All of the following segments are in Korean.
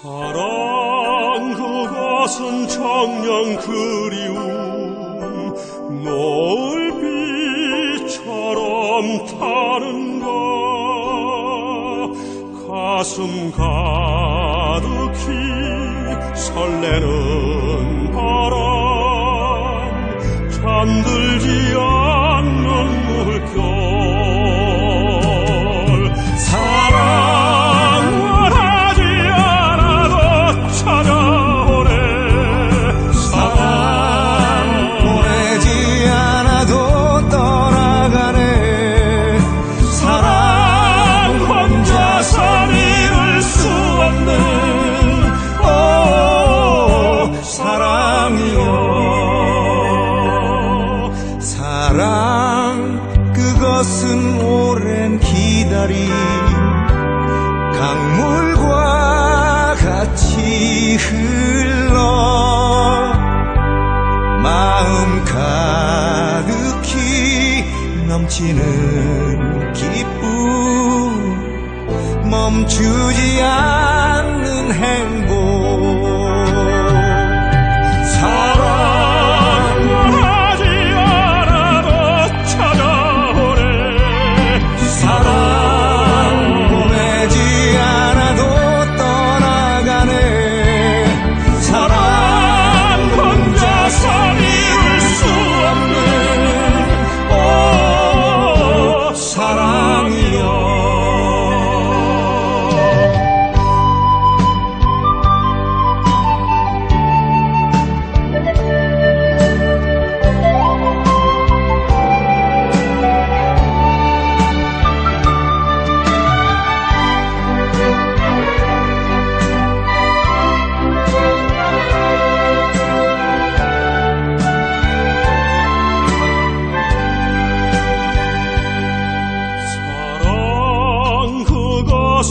사랑 그것은 청량 그리움 노을빛처럼 타는 것. 가슴 가득히 설레는 바람 잠들지 않 것은 오랜 기다림. 강물과 같이 흘러 마음 가득히 넘치는 기쁨. 멈추지 않는 행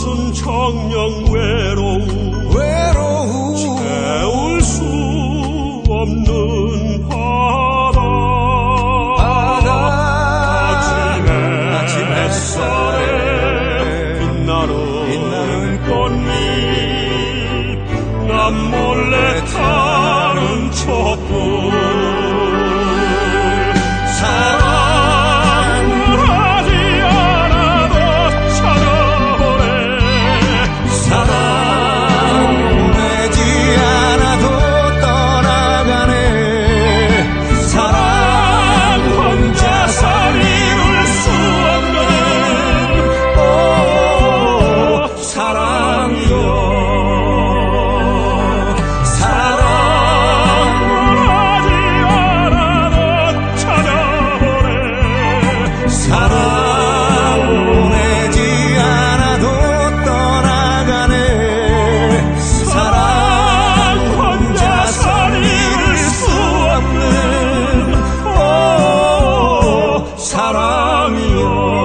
그것은 청량 외로움. 외로움. 채울 수 없는 바다. 바다. 아침에 아침 햇살에 빛나는, 빛나는 꽃잎. 남몰래 타는 촛불 永远。